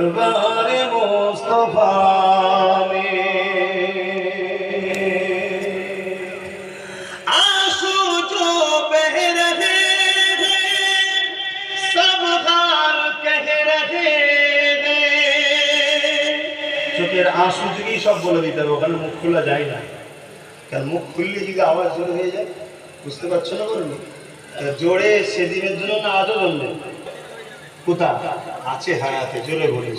দরবার মোস্তফা চোখের আঁসু থেকেই সব বলে দিতে হবে, ওখানে মুখ খোলা যায় না। কারণ মুখ খুললে যদি আওয়াজ জোরে হয়ে যায়, বুঝতে পারছ না বলুন? জোরে সেদিনের জন্য না আজও জন্য কোথা আছে হায়াতে জোরে বলি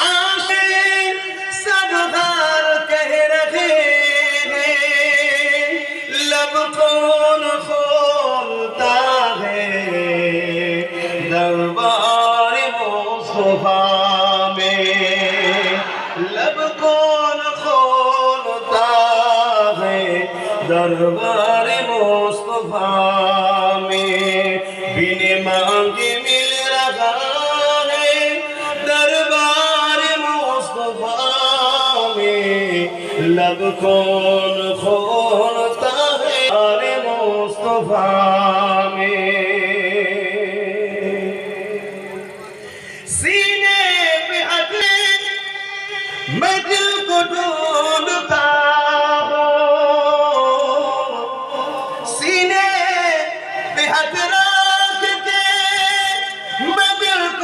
आंखें सब हाल कह रहे हैं लब कौन खोलता है दरबार मुस्तफा में लब कौन खोलता है दरबार मिल रहा है दरबार मुस्तफा में लब कौन खोलता है अरे मुस्तफा में सीने पे हाथ मैं दिल को ढूंढता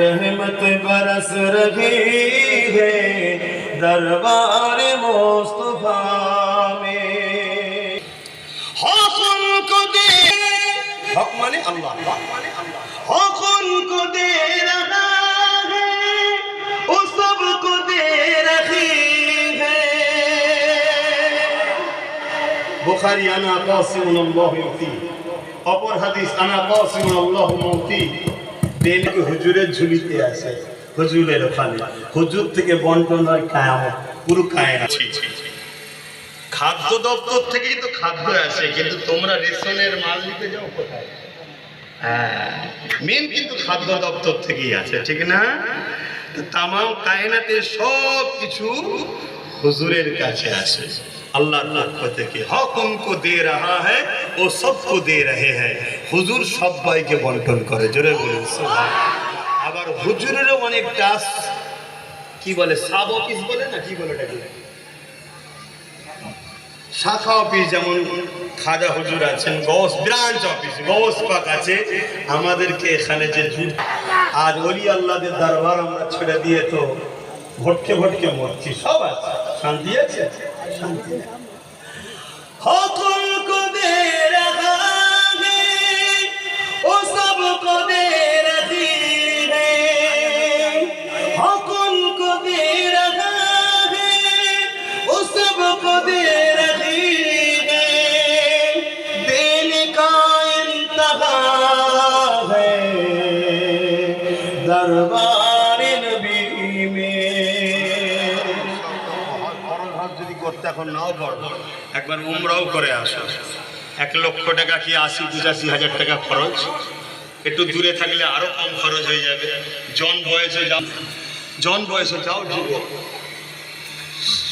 रहमत बरस रही है दरबार मुस्तफा में हसन को दे हक माने अल्लाह हसन को दे रहा है वो सबको दे रही है बुखारी आना कासिम अल्लाह मौती अपर हदीस आना कासिम अल्लाह मौती দেলকে হুজুরের ঝুলিতে আছে? হুজুরের ওখানে। হুজুর থেকে বন্টন হয় কায়াম পুরো কায়াম খাদ্য দপ্তর থেকেই তো খাদ্য আসে, কিন্তু তোমরা রেশনের মাল নিতে যাও কোথায়? হ্যাঁ, মেন কিন্তু খাদ্য দপ্তর থেকেই আছে, ঠিক না? তামাম কায়নাতে সব কিছু হুজুরের কাছে আছে। আল্লাহ পক্ষ থেকে হকুম কো দে রাহা হ্যাঁ ও সবকো দে রহে हैं হুজুর সবাইকে বন্টন করে, জোরে বলুন আবার হুজুরেরও অনেক টাস, কি বলে, সাব অফিস বলে না, কি বলে শাখা অফিস যেমন খাজা হুজুর আছেন গৌস ব্রাঞ্চ অফিস গৌস পাক আছে। আমাদেরকে এখানে যে জুট আজ অলি আল্লাহদের দরবার আমরা ছেড়ে দিয়ে তো ভটকে ভটকে মরছি। সব আছে, শান্তি আছে? শান্তি নেই। করতে এখন নাও পারো একবার উমরাও করে আসো। এক লক্ষ টাকা কি আশি, পঁচাশি হাজার টাকা খরচ? একটু দূরে থাকলে আরও কম খরচ হয়ে যাবে। জন বয়সে যাও। জন বয়সে যাও যুবক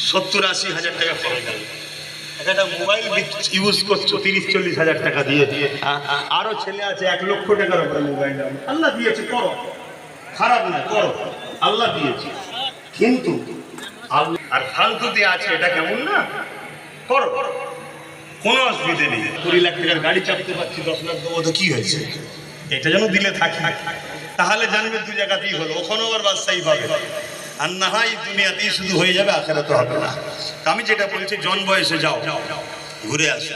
সত্তর, আশি হাজার টাকা খরচ হবে। একটা মোবাইল ইউজ করছ, তিরিশ, চল্লিশ হাজার টাকা দিয়ে দিয়ে। ছেলে আছে, এক লক্ষ টাকার মোবাইল আল্লাহ দিয়েছে, করো। খারাপ না, করো। আল্লাহ দিয়েছে। কিন্তু আল্লাহ আর ফালতুতে আছে, এটা কেমন না? করো। কোনো অসুবিধে নেই। কুড়ি লাখ টাকার গাড়ি চাপতে পারছি, দশ লাখ দেবো, তো কি হয়েছে? এটা যেন দিলে থাকে। তাহলে জানবে দু জায়গাতেই হলো, ওখানেও আবার বাদশাহী পাবে। আর না হয় দুনিয়াতেই শুধু হয়ে যাবে আখেরা তো হবে না। আমি যেটা বলছি, জন বয়সে যাও, ঘুরে আসো।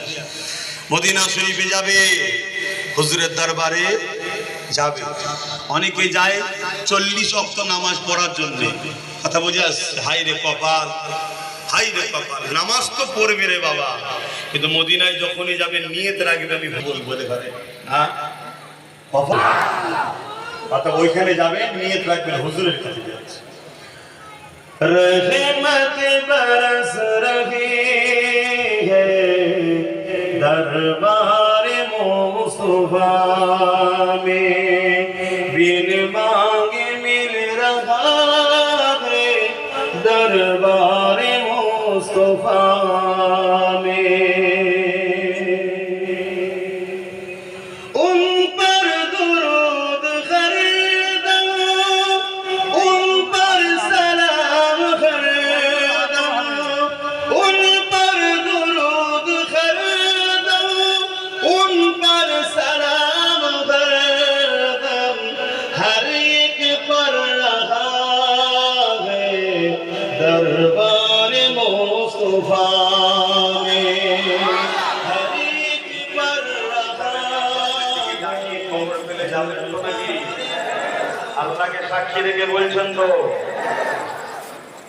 মদিনা শরীফে যাবে, হুজুরের দরবারে যাবে। অনেকে যায় চল্লিশ অক্ত নামাজ পড়ার জন্য। কথা বুঝে আসছে হাই রে কপাল হাই রে কপাল নামাজ তো পড়বে রে বাবা কিন্তু মদিনায় যখনই যাবে নিয়ত রাখবে আমি বলবো বলে পারে হ্যাঁ কপাল অর্থাৎ ওইখানে যাবেন নিয়ে রাখবেন হুজুরের কাছে যাচ্ছে रहमत बरस रही है दरबार मुस्तफा আল্লাহকে সাক্ষী রেখে বলছেন তো,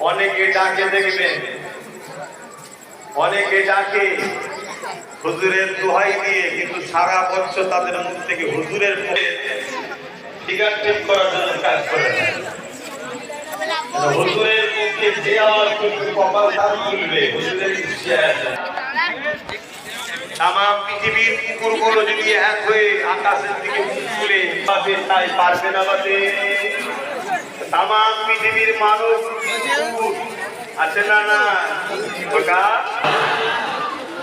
অনেকে ডাকে দেখবেন, অনেকে ডাকে হুজুরের দোহাই দিয়ে, কিন্তু সারা বছর তাদের মুখ থেকে হুজুরের ফিগার ঠিক করার জন্য কাজ করে হুজুরের মুখে যে আওয়াজ করবে কপাল তার তুলবে হুজুরের ইচ্ছে আছে তাম পৃথিবীর কুকুরগুলো যদি এক হয়ে আকাশের দিকে মুখ তুলে বাজে তাই পারবে না বাজে তাম পৃথিবীর মানুষ আছে না না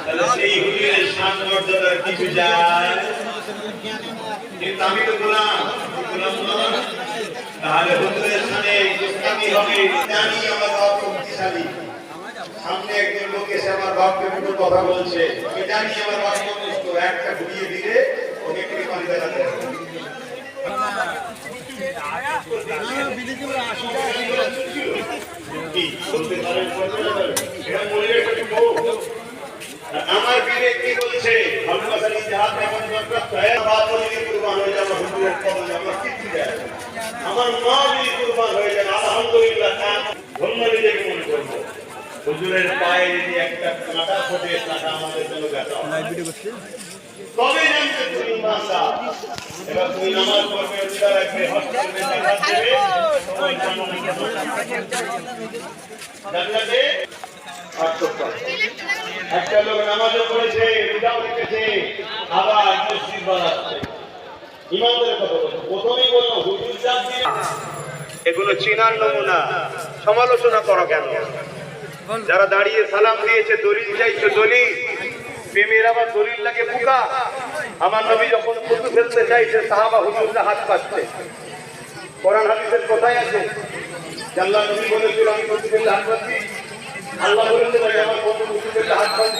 তাহলে সেই হুজুরের শান মর্যাদার কিছু যায়। কিন্তু আমি তো গোলাম গোলাম তাহলে হুজুরের সামনে গোস্তামি হবে। জানি আমার শক্তিশালী। সামনে একজন লোক এসে আমার বাপকে কোনো কথা বলছে। আমি জানি আমার বাপ মানুষ একটা ঘুরিয়ে দিলে ওকে? এটা আমার কি বলছে? আমার মা যদি কুরবান হয়ে যায়, আলহামদুলিল্লাহ ধন্য নিজেকে হুজুরের পায়ে যদি একটা কাঁটা ফোটে কাঁটা আমাদের জন্য। তবে জানতে তুমি ইমানদার এবার তুমি নামাজ পড়বে রোজা রাখবে হজ করবে জাকাত দেবে জান্নাতে একটা লোক নামাজও পড়েছে রোজাও রেখেছে আবার মসজিদ বানাচ্ছে। ইমামদের কথা প্রথমেই হুজুর জাত এগুলো চেনার নমুনা। সমালোচনা করো কেন? যারা দাঁড়িয়ে সালাম দিয়েছে, দলিল চাইছো, দলিল। প্রেমের আবার দলিল লাগে পোকা। আমার নবী যখন ফুটু ফেলতে চাইছে, সাহাবা হুজুররা হাত পাচ্ছে কোরআন হাদিসের কোথায় আছে। আল্লাহ আমার হাত পাচ্ছি